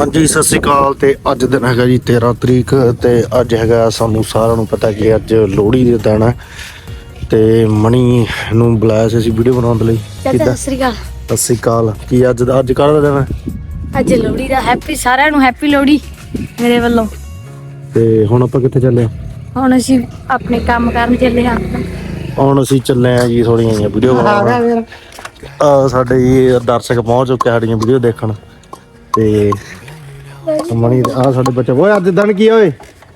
ਹਾਂਜੀ ਸਤਿ ਸ਼੍ਰੀ ਅਕਾਲ ਤੇ ਅੱਜ ਦਿਨ ਹੈਗਾ ਜੀ 13 ਤਰੀਕ ਤੇ ਅੱਜ ਹੈਗਾ ਸਾਨੂੰ ਸਾਰਿਆਂ ਨੂੰ ਪਤਾ ਕਿ ਅੱਜ ਲੋਹੜੀ ਦੇ ਦਿਨ ਹੈ ਤੇ ਮਣੀ ਨੂੰ ਬੁਲਾਇਆ ਸੀ ਅਸੀਂ ਵੀਡੀਓ ਬਣਾਉਣ ਦੇ ਲਈ। ਸਤਿ ਸ੍ਰੀ ਅਕਾਲ। ਸਤਿ ਸ਼੍ਰੀ ਅਕਾਲ। ਕੀ ਅੱਜ ਦਾ ਅੱਜ ਕਾਹਦਾ ਦਿਨ ਹੈ? ਅੱਜ ਲੋਹੜੀ ਦਾ ਹੈਪੀ ਸਾਰਿਆਂ ਨੂੰ ਹੈਪੀ ਲੋਹੜੀ ਮੇਰੇ ਵੱਲੋਂ। ਤੇ ਹੁਣ ਆਪਾਂ ਕਿੱਥੇ ਚੱਲੇ ਹਾਂ? ਹੁਣ ਅਸੀਂ ਆਪਣੇ ਕੰਮ ਕਰਨ ਚੱਲੇ ਹਾਂ ਹੁਣ ਅਸੀਂ ਚੱਲੇ ਆ ਜੀ ਥੋੜੀਆਂ ਜਿਹੀਆਂ ਵੀਡੀਓ ਬਣਾਉਣ। ਆ ਸਾਡੇ ਜੀ ਦਰਸ਼ਕ ਪਹੁੰਚ ਚੁੱਕੇ ਸਾਡੀਆਂ ਵੀਡੀਓ ਦੇਖਣ। ਤੇ ਮਣੀ ਆ ਸਾਡੇ ਬੱਚੇ ਓਏ ਅੱਜ ਦਿਨ ਕੀ ਆ ਓਏ?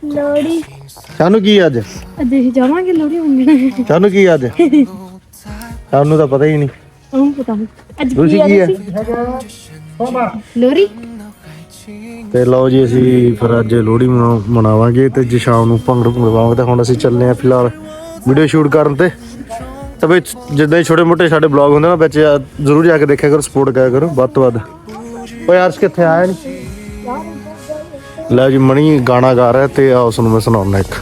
ਲੋਹੜੀ। ਸਾਨੂੰ ਕੀ ਆ ਅੱਜ? ਅੱਜ ਅਸੀਂ ਜਾਵਾਂਗੇ ਲੋਹੜੀ ਮੰਗਣ। ਸਾਨੂੰ ਕੀ ਆ ਅੱਜ? ਸਾਨੂੰ ਤਾਂ ਪਤਾ ਹੀ ਨਹੀਂ। ਉਹ ਪਤਾ ਨਹੀਂ ਅੱਜ ਕੀ ਆ ਤੁਸੀਂ? ਲੋਹੜੀ? ਤੇ ਲਓ ਜੀ ਅਸੀਂ ਫਿਰ ਅੱਜ ਲੋਹੜੀ ਮਨਾ- ਮਨਾਵਾਂਗੇ ਤੇ ਜੇ ਸ਼ਾਮ ਨੂੰ ਭੰਗੜ ਭੰਗੜਵਾਵਾਂਗੇ ਤੇ ਹੁਣ ਅਸੀਂ ਚੱਲਨੇ ਆ ਫਿਲਹਾਲ ਵੀਡੀਓ ਸ਼ੂਟ ਕਰਨ ਤੇ। ਤੇ ਵਿੱਚ ਜਿੱਦਾਂ ਹੀ ਛੋਟੇ ਮੋਟੇ ਸਾਡੇ ਬਲੌਗ ਹੁੰਦੇ ਨਾ ਵਿੱਚ ਆ ਜ਼ਰੂਰ ਜਾ ਕੇ ਦੇਖਿਆ ਕਰੋ ਸਪੋਰਟ ਕਰਿਆ ਕਰੋ ਵੱਧ ਤੋਂ ਵੱਧ। ਓਏ ਅਰਸ਼ ਕਿੱਥੇ ਆਇਆ ਨਹੀਂ ਲੈ ਜੀ, ਮਣੀ ਗਾਣਾ ਗਾ ਰਿਹਾ ਤੇ ਆ ਉਸ ਨੂੰ ਮੈਂ ਸੁਣਾਉਣਾ ਇੱਕ।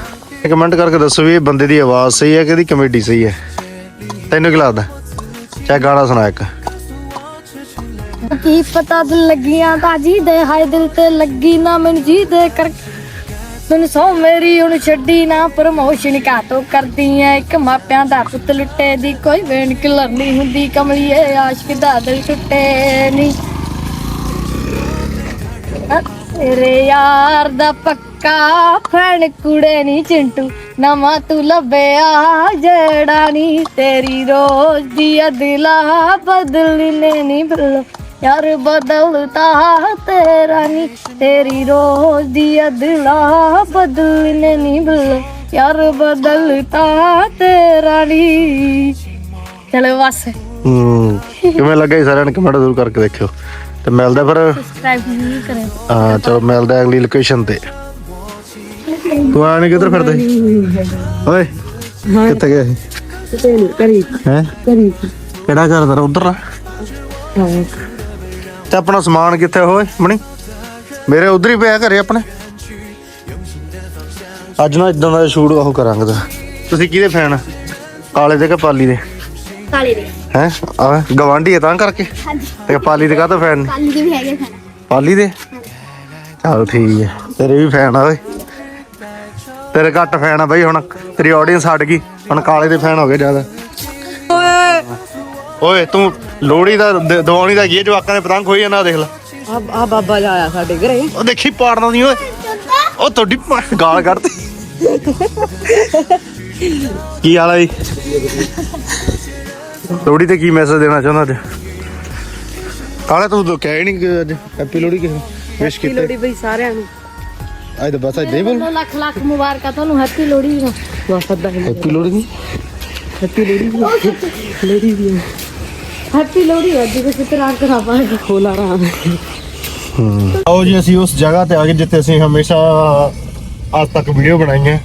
ਕਮੈਂਟ ਕਰਕੇ ਦੱਸੋ ਵੀ ਇਹ ਬੰਦੇ ਦੀ ਆਵਾਜ਼ ਸਹੀ ਹੈ ਕਿ ਇਹਦੀ ਕਮੇਡੀ ਸਹੀ ਹੈ? ਤੈਨੂੰ ਕੀ ਲੱਗਦਾ? ਚਾਹ ਗਾਣਾ ਸੁਣਾ ਇੱਕ। ਕੀ ਪਤਾ ਦਿਲ ਲੱਗੀਆਂ ਤਾਂ ਜੀ ਦੇ, ਹਾਏ ਦਿਲ ਤੇ ਲੱਗੀ ਨਾ ਮੈਨੂੰ ਜੀ ਦੇ ਕਰ ਮੈਨੂੰ ਸੌ ਮੇਰੀ, ਹੁਣ ਛੱਡੀ ਨਾ ਪ੍ਰਮੋਸ਼ਨ ਕਾਤੋਂ ਕਰਦੀ ਐ ਇੱਕ ਮਾਪਿਆਂ ਦਾ ਪੁੱਤ ਲੁੱਟੇ ਦੀ, ਕੋਈ ਵੇਣ ਕਿਲਰ ਨਹੀਂ ਹੁੰਦੀ ਕਮਲੀਏ ਆਸ਼ਕ ਦਾ ਦਿਲ ਟੁੱਟੇ ਨਹੀਂ ਤੇਰੇ ਯਾਰ ਦਾ ਪੱਕਾ ਫੈਣ ਕੁੜੇ ਨਹੀਂ ਚਿੰਟੂ। ਨਵਾਂ ਤੂੰ ਲੱਭਿਆ, ਜਿਹੜਾ ਨਹੀਂ ਤੇਰੀ ਰੋਜ਼ ਦੀ ਅਦਲਾ। ਬਦਲਨੇ ਨਹੀਂ ਬਲ, ਯਾਰ ਬਦਲਤਾ ਤੇਰਾ ਨਹੀਂ ਤੇਰੀ ਰੋਜ਼ ਦੀ ਅਦਲਾ, ਬਦਲਨੇ ਨਹੀਂ ਬਲ, ਯਾਰ ਬਦਲਤਾ ਤੇਰਾ ਨਹੀਂ ਚਲੋ ਬਸ। ਹੂੰ, ਕਿਵੇਂ ਲੱਗਾ ਜੀ ਸਾਰਿਆਂ ਨੇ ਕਮੈਂਟ ਜ਼ਰੂਰ ਕਰਕੇ ਦੇਖਿਓ। ਤੇ ਮਿਲਦਾ ਫਿਰ। ਸਬਸਕ੍ਰਾਈਬ ਨਹੀਂ ਕਰੇ ਹਾਂ ਚਲੋ ਮਿਲਦਾ ਅਗਲੀ ਲੋਕੇਸ਼ਨ ਤੇ। ਤੂੰ ਨੀ ਕਿੱਧਰ ਫਿਰਦਾ ਸੀ? ਓਏ ਕਿੱਥੇ ਗਿਆ ਸੀ? ਕਰੀ ਹੈ? ਕਰੀ ਕਿਹੜਾ ਘਰ ਉਧਰ ਆ। ਤੇ ਆਪਣਾ ਸਮਾਨ ਕਿੱਥੇ ਹੋਏ ਮਣੀ ਮੇਰੇ ਉਧਰ ਹੀ ਪਿਆ ਘਰੇ ਆਪਣੇ। ਅੱਜ ਨਾ ਇਦਾਂ ਦਾ ਸ਼ੂਟ ਉਹ ਕਰਾਂਗੇ। ਤਾਂ ਤੁਸੀਂ ਕਿਹਦੇ ਫੈਨ ਕਾਲੇ ਦੇ ਕਿ ਪਾਲੀ ਦੇ? ਕਾਲੇ ਦੇ। ਹੈ? ਆ ਗਵਾਂਢੀ ਹੈ ਤਾਂ ਕਰਕੇ? ਹਾਂਜੀ। ਤੇ ਪਾਲੀ ਦੇ ਕਾਹਤੋਂ ਫੈਨ ਕਾਲੀ ਦੇ ਵੀ ਹੈਗੇ ਖਾਣਾ ਪਾਲੀ ਦੇ? ਚਲ ਠੀਕ ਹੈ ਤੇਰੇ ਵੀ ਫੈਨ ਆ ਓਏ। ਤੇਰੇ ਘੱਟ ਫੈਨ ਆ ਬਈ ਹੁਣ। ਤੇਰੀ ਆਡੀਅנס ਹਟ ਗਈ। ਹੁਣ ਕਾਲੇ ਦੇ ਫੈਨ ਹੋ ਗਏ ਜ਼ਿਆਦਾ। ਓਏ! ਤੂੰ ਲੋਹੜੀ ਦਾ ਦ- ਦੀਵਾਲੀ ਦਾ ਹੈ ਜਵਾਕਾਂ ਦੇ ਪਤੰਗ ਖੋਈ ਜਾਂਦਾ ਦੇਖ ਲੈ। ਆ ਆ ਬਾਬਾ ਜਾ ਆਇਆ ਸਾਡੇ ਘਰੇ। ਉਹ ਦੇਖੀ ਪਾੜਨਾ ਨਹੀਂ ਓਏ। ਉਹ ਤੁਹਾਡੀ ਪ- ਗਾਲ ਕੱਢਤੀ। ਕੀ ਹਾਲ ਆ ਜੀ ਲੋਹੜੀ ਤੇ ਕੀ ਮੈਸੇਜ ਦੇਣਾ ਚਾਹੁੰਦਾ ਅੱਜ? ਕਾਲੇ ਤੂੰ ਤਾਂ ਕਹਿ ਨਹੀਂ ਕਿ ਅੱਜ। ਹੈਪੀ ਲੋਹੜੀ ਕਿਸੇ ਵਿਸ਼ ਕੀਤਾ। ਲੋੜੀ ਬਈ ਸਾਰਿਆਂ ਨੂੰ। ਅੱਜ ਤਾਂ ਬਸ ਅੱਜ ਹੀ ਬੋਲ। ਲੱਖ ਲੱਖ ਮੁਬਾਰਕਾਂ ਤੁਹਾਨੂੰ ਹੈਪੀ ਬਸ ਅੱਦਾ ਹੀ ਹੈਪੀ ਲੋਹੜੀ ਦੀ ਹੈਪੀ ਲੋੜੀ ਲੋੜੀ ਦੀ ਹੈਪੀ ਲੋਹੜੀ ਅੱਜ ਕਿਸੇ ਤਰ੍ਹਾਂ ਕਰਾਵਾਂਗੇ ਖੋਲਾ ਰਹਾ ਆਓ ਜੀ ਅਸੀਂ ਉਸ ਜਗ੍ਹਾ ਤੇ ਆ ਗਏ ਜਿੱਥੇ ਅਸੀਂ ਹਮੇਸ਼ਾ ਅੱਜ ਤੱਕ ਵੀਡੀਓ ਬਣਾਈਆਂ।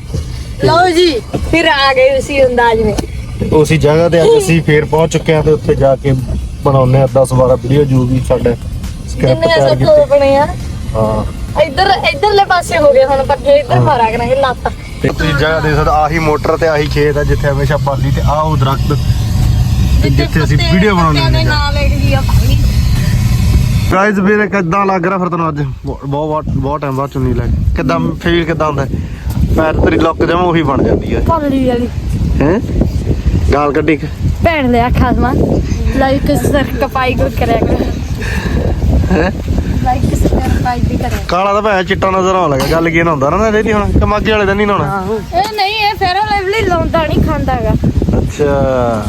ਲਓ ਜੀ ਫਿਰ ਆ ਗਏ ਉਸੇ ਅੰਦਾਜ਼ ਵਿੱਚ। ਤੇ ਉਸੇ ਜਗ੍ਹਾ ਤੇ ਅੱਜ ਅਸੀਂ ਫੇਰ ਪਹੁੰਚ ਚੁੱਕੇ ਹਾਂ ਤੇ ਉੱਥੇ ਜਾ ਕੇ ਬਣਾਉਨੇ ਆ 10 12 ਵੀਡੀਓ ਜੋ ਵੀ ਸਾਡੇ ਸਕ੍ਰਿਪਟ ਤਿਆਰ ਸੱਤ ਕੀਤੀ। ਬਣੇ ਆ। ਹਾਂ। ਇੱਧਰ ਇੱਧਰਲੇ ਪਾਸੇ ਹੋ ਗਏ ਹੁਣ ਪੱਕੇ ਇੱਧਰ ਮਾਰਾ ਕਰਾਂਗੇ ਲੱਤ। ਤੇ ਤੁਸੀਂ ਜਗ੍ਹਾ ਦੇਖ ਸਕਦੇ ਆਹੀ ਮੋਟਰ ਤੇ ਆਹੀ ਖੇਤ ਆ ਜਿੱਥੇ ਹਮੇਸ਼ਾ ਪਾਲੀ ਤੇ ਆਹ ਉਹ ਦਰਖਤ ਤੇ ਜਿੱਥੇ ਅਸੀਂ ਵੀਡੀਓ ਬਣਾਉਣੇ ਹੁੰਦੇ ਆ। ਨਾਲ ਲੈ ਗਈ ਆ ਗਾਇਜ਼ ਵੀਰੇ ਕਿੱਦਾਂ ਲੱਗ ਰਿਹਾ ਫਿਰ ਤੁਹਾਨੂੰ ਅੱਜ? ਬਹੁਤ ਬਹੁਤ ਬਹੁਤ ਟਾਈਮ ਬਾਅਦ ਚੁੰਨੀ ਲੱਗ ਕਿੱਦਾਂ ਫੀਲ ਕਿੱਦਾਂ ਹੁੰਦਾ? ਹੈ? ਪੈਰ ਤੇਰੀ ਲੁੱਕ ਜਮਾ ਉਹੀ ਬਣ ਜਾਂਦੀ ਹੈ ਕਾਲੀ ਵਾਲੀ। ਹੈ? ਗਾਲ ਕੱਢੀ ਇੱਕ। ਭੈਣ ਲਿਆ ਖਾਸਮਾ ਲਾਈਕ ਸਰਕਪਾਈ ਕਰ ਕਰਿਆ ਕਰ। ਹੈਂ? ਲਾਈਕ ਸਰਕਪਾਈ ਵੀ ਕਰਿਆ ਕਾਲਾ ਤਾਂ ਭੈ ਚਿੱਟਾ ਨਜ਼ਰ ਆਉਣ ਲੱਗਾ ਗੱਲ ਕੀ ਹੁੰਦਾ ਨਾ ਰੇਦੀ ਹੁਣ? ਕਮਾਗੀ ਵਾਲੇ ਦਿਨ ਨਹੀਂ ਨਹਾਉਣਾ ਇਹ ਨਹੀਂ ਇਹ ਫੇਰ ਲੈਵਲੀ ਲਾਉਂਦਾ ਨਹੀਂ ਖਾਂਦਾਗਾ ਅੱਛਾ।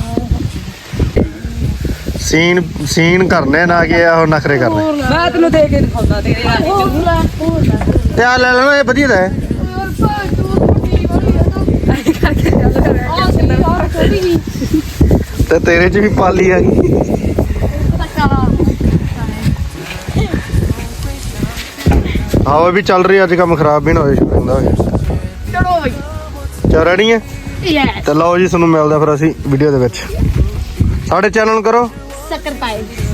ਸੀਨ ਸੀਨ ਕਰਨੇ ਨਾ ਕਿ ਉਹ ਨਖਰੇ ਕਰਨੇ। ਮੈਂ ਤੈਨੂੰ ਦੇ ਕੇ ਦਿਖਾਉਂਦਾ ਤੇਰੇ ਯਾਰ ਹੋਰ ਲੈ ਹੋਰ ਲੈ। ਤੇ ਆ ਲੈ ਲੈਣਾ ਇਹ ਵਧੀਆ ਦਾ ਹੈ ਯਾਰ ਭਾਈ ਤੂੰ ਪੱਟੀ ਵਾਲੀ ਆ ਤਾਂ ਤੇਰੇ 'ਚ ਵੀ ਪਾਲੀ ਆ ਗਈ। ਤੱਕਾ ਹਾਂ ਉਹ ਵੀ ਚੱਲ ਰਹੀ ਅੱਜ ਕੰਮ ਖਰਾਬ ਵੀ ਨਾ ਹੋਏ ਚਲੋ ਬਈ। ਚਾ ਰੈਡੀ ਹੈ ਯੈਸ ਤੇ ਲਓ ਜੀ ਤੁਹਾਨੂੰ ਮਿਲਦਾ ਫਿਰ ਅਸੀਂ ਵੀਡੀਓ ਦੇ ਵਿੱਚ। ਸਾਡੇ ਚੈਨਲ ਨੂੰ ਕਰੋ। 用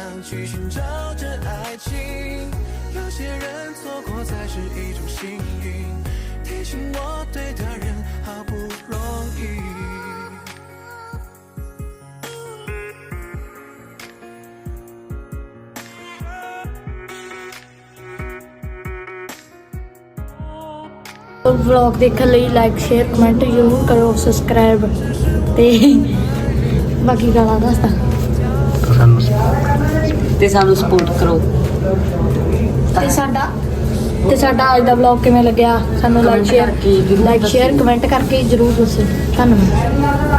想去寻找这爱情。有些人错过才是一种幸运，提醒我对的人好不容易。ਵਲੌਗ ਦੇਖਣ ਲਈ ਲਾਈਕ ਸ਼ੇਅਰ ਕਮੈਂਟ ਜ਼ਰੂਰ ਕਰੋ ਸਬਸਕ੍ਰਾਈਬ ਤੇ ਬਾਕੀ ਗੱਲਾਂ ਦਾ ਸਾਨੂੰ ਤੇ ਸਾਨੂੰ ਸਪੋਰਟ ਕਰੋ। ਤੇ ਸਾਡਾ ਤੇ ਸਾਡਾ ਅੱਜ ਦਾ ਵਲੌਗ ਕਿਵੇਂ ਲੱਗਿਆ? ਸਾਨੂੰ like share like share. Comment ਕਰਕੇ ਜ਼ਰੂਰ ਦੱਸੋ ਧੰਨਵਾਦ।